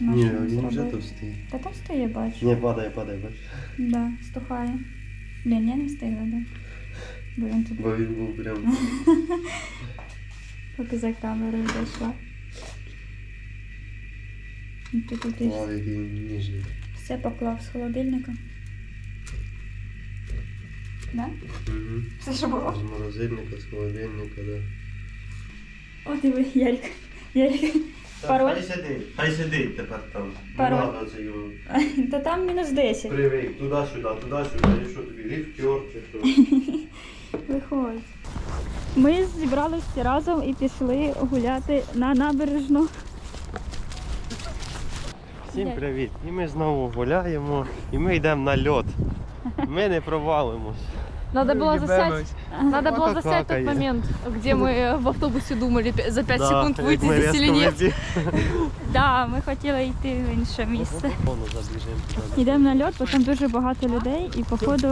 Ні, він вже товстий. Та там стає, бачиш. Ні, падає, падає, бачиш. Да, стухає. Блін, я не встигла, да. Бо він тут Бо він був прям. поки за камерою зайшла. Ти тут який він ніжний. все поклав з холодильника. Да? Угу. Все, що було? З морозильника, з холодильника, да. О, диви, Ярик. Ярик. Пароль? Хай сидить, хай сидить тепер там. Пароль. Не надо це його. Та там мінус 10. Привик, туди-сюди, туди-сюди. І що тобі, ліфтер чи що? Виходь. Ми зібралися всі разом і пішли гуляти на набережну. Всім привіт! І ми знову гуляємо, і ми йдемо на льот. Ми не провалимось. Надо было засять, надо было Собака засять тот какает. момент, где мы в автобусе думали пя- за 5 Да, секунд як выйти ми здесь різко или нет. вибіг- Да, ми хотіли йти в інше місце. Воно забіжимо туди. Йдемо на льот, бо там дуже багато людей і походу,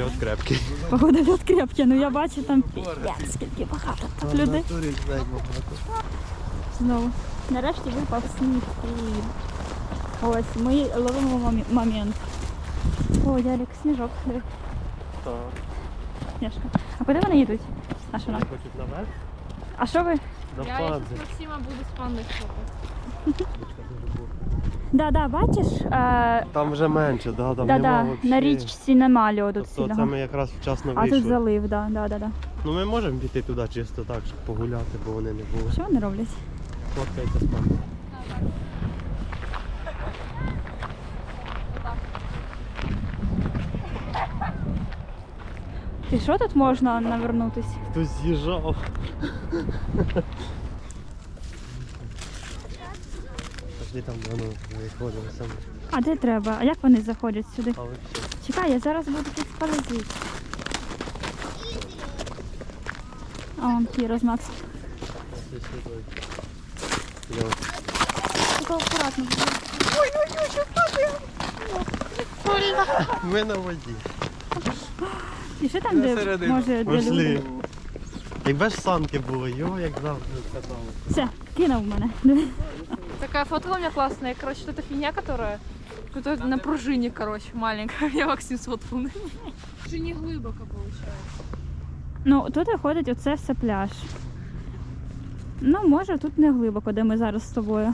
Льот крепкий. походу льот крепкий. Ну я бачу там п'ять, скільки багато тут людей. Знову. Нарешті випав сніг. І... Ось, ми ловимо момі- момент. О, Ярик, сніжок. диви, Так. Сніжка. А куди вони йдуть? А що нам? Хочуть наверх? А що ви? До Я панзи. сейчас Максима буду с пандой хлопать. Да, да, бачиш? Е, Там вже менше, да, там да, нема да, вообще. на річці нема льоду Тобто це сильного. ми якраз вчасно А тут залив, да, да, да, да. Ну ми можемо піти туди чисто так, щоб погуляти, бо вони не були. Що вони роблять? Фоткається з. І що тут можна навернутись? Хтось з'їжджав. Пошли там воно виходимо саме. А де треба? А як вони заходять сюди? А ви все. Чекай, я зараз буду тут полазити. А он Кіра з Макс. Ось сюди. Льот. Тільки акуратно. Ми на воді. І що там, де Всередину. може для Пошли. людей? Якби ж санки були, йо, як завжди катали. Все, кинув мене. Такая фотка у меня классная. Короче, вот эта фигня, которая на пружине, короче, маленькая. Я Максим сфоткал. Уже не глубоко получается. Ну, тут виходить оце все пляж. Ну, може, тут не глибоко, де ми зараз з тобою.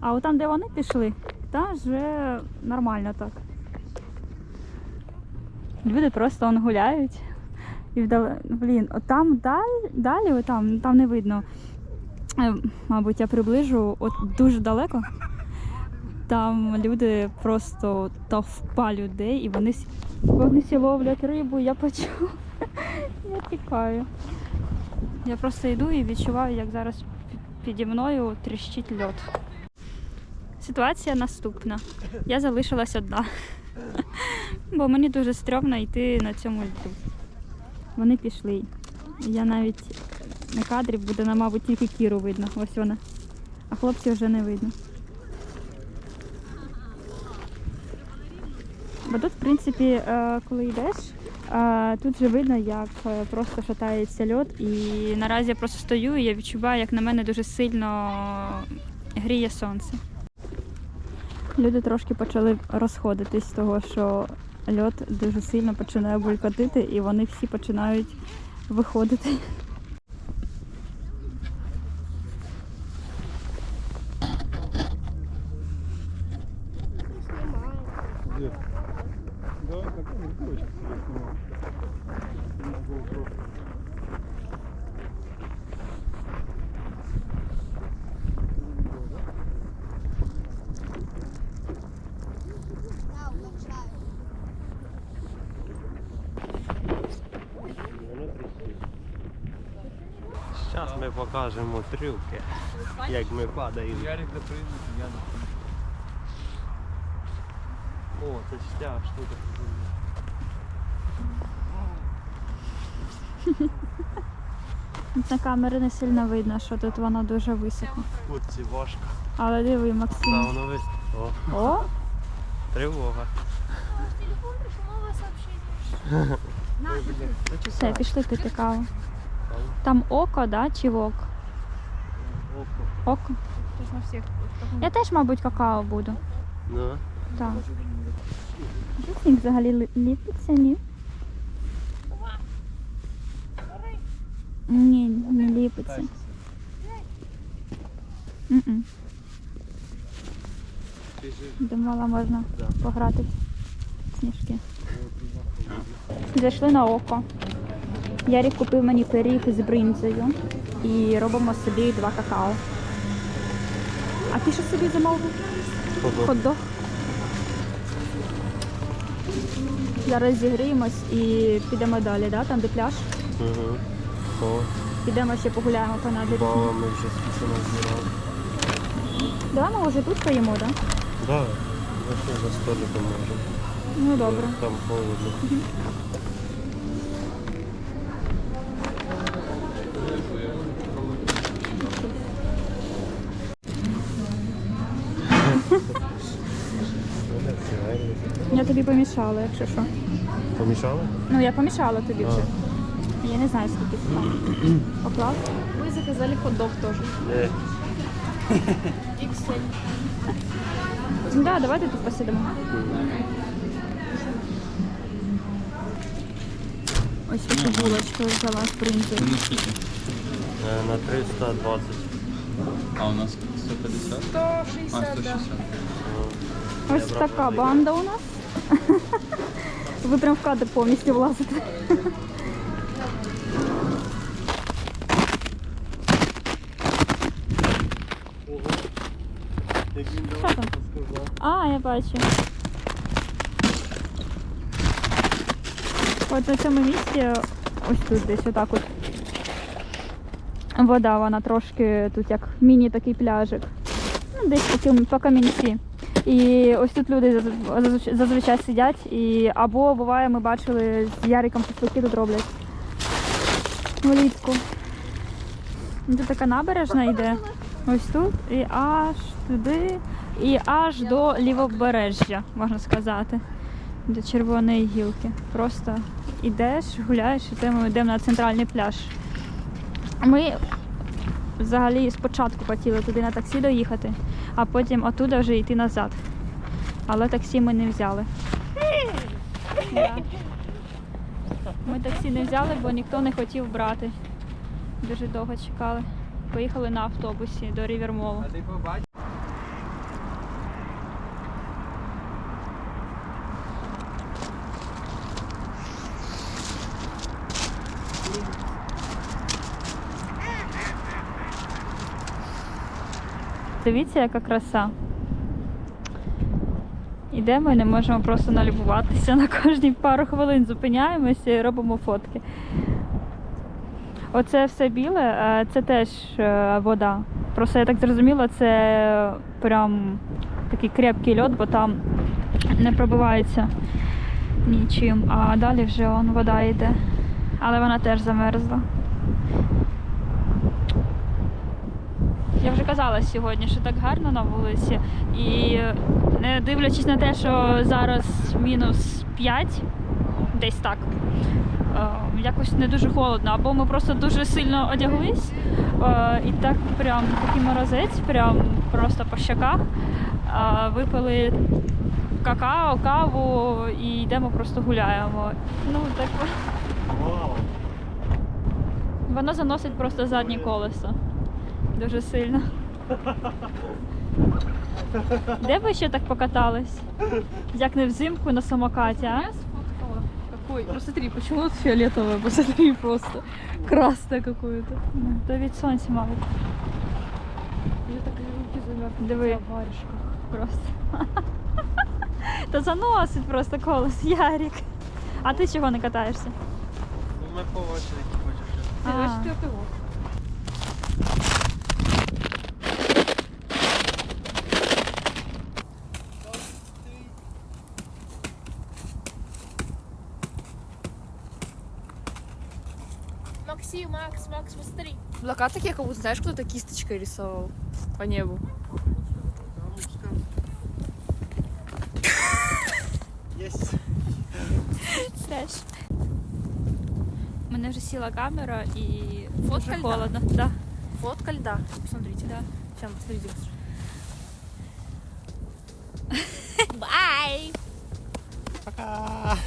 А от там, де вони пішли, там вже нормально так. Люди просто он гуляють. І вдали... Блін, от там далі, далі отам, там не видно. Е, Мабуть, я приближу от дуже далеко. Там люди просто товпа людей, і вони, вони всі ловлять рибу, я почула. Я тікаю. Я просто йду і відчуваю, як зараз піді мною тріщить льод. Ситуація наступна. Я залишилась одна. Бо мені дуже стрьомно йти на цьому льду. Вони пішли. Я навіть на кадрі буде, на, мабуть, тільки кіру видно. Ось вона. А хлопців вже не видно. Бо тут, в принципі, е, коли йдеш, е, тут же видно, як е, просто шатається льод. І наразі я просто стою і я відчуваю, як на мене дуже сильно гріє сонце. Люди трошки почали розходитись з того, що льод дуже сильно починає булькотити, і вони всі починають виходити. Ми покажемо трюки, як ми падаємо. Ярик допрыгнет, я допрыгну. О, це ця штука. На камері не сильно видно, що тут воно дуже високо. Кутці важко. Але диви, Максим. воно вис... О, О, тривога. Все, пішли пити каву. Там око, да, чи вок? Око. Тут на всех. Я теж, мабуть, какао буду. Ну. Так. Де сніг взагалі ліпиться, ні? Ні, не ліпиться. М-м. Думала, можна Да. пограти в сніжки. Зайшли на око. Ярік купив мені пиріг з бринзою і робимо собі два какао. А ти що собі замовив? Хот-дог. Зараз зігріємось і підемо далі, да? там де пляж. Угу. О, Підемо ще погуляємо по набережні. бала ми вже скільки назбирали. Давай ми вже тут поїмо, так? Да? Да. Ми за столиком можемо. Ну добре. Там холодно. Я тобі помішала, якщо що. Помішали? Ну я помішала тобі А. вже. Я не знаю, скільки це там. Поклав? Мы заказали хот-дог тоже. Ні. XL. Ну да, давайте тут посидимо. Ось таку булочку взяла з бринзою. Ну скільки? Е, На 320. А у нас 150? 160, А, 160. Ось така банда у нас. Ви прям в кадр повністю влазите. Що там? А, я бачу. От на цьому місці, ось тут десь отак от. Вода, вона трошки тут як міні такий пляжик. Ну, десь по, по камінці. І ось тут люди зазвичай сидять. І, або буває, ми бачили з Яриком шашлики тут роблять. Влітку. Ну, Тут така набережна йде. Ось тут і аж туди, і аж до лівобережжя, можна сказати, до Червоної гілки. Просто йдеш, гуляєш, і ми йдемо на центральний пляж. Ми взагалі спочатку хотіли туди на таксі доїхати, а потім отуда вже йти назад. Але таксі ми не взяли. Да. Ми таксі не взяли, бо ніхто не хотів брати. Дуже довго чекали. Поїхали на автобусі до Рівермолу. А ти побачив? Дивіться, яка краса. Ідемо і не можемо просто налюбуватися на кожні пару хвилин. Зупиняємося і робимо фотки. Оце все біле, це теж е, вода. Просто я так зрозуміла, це прям такий крепкий льод, бо там не пробивається нічим. А далі вже он, вода йде. Але вона теж замерзла. Я вже казала сьогодні, що так гарно на вулиці. І не дивлячись на те, що зараз мінус 5, десь так. е, Якось не дуже холодно, або ми просто дуже сильно одяглись, е, і так прям такий морозець, прям просто по щоках. Е, Випили какао, каву і йдемо просто гуляємо. Ну так воно заносить просто заднє колесо. Дуже сильно. Де ви ще так покатались? Як не взимку на самокаті, а? Я Посмотри, почему тут фиолетовое? Посмотри просто. Красное какое-то. Ну, То від сонця, мабуть. У меня так руки замерзли. Диви. в варежках. Просто. Та заносить просто колесо, Ярік. А ти чого не катаєшся? Ну ми по очереді хочемо. А. 24 год. Максим, Макс, Макс, посмотри. Облака такие, как будто, знаешь, кто-то кисточкой рисовал по небу. Єсть. Теж. мене вже сіла камера і Фотка дуже льда? холодно. Да. Фотка льда. Посмотрите. Да. Сейчас, смотрите. Бай! Пока!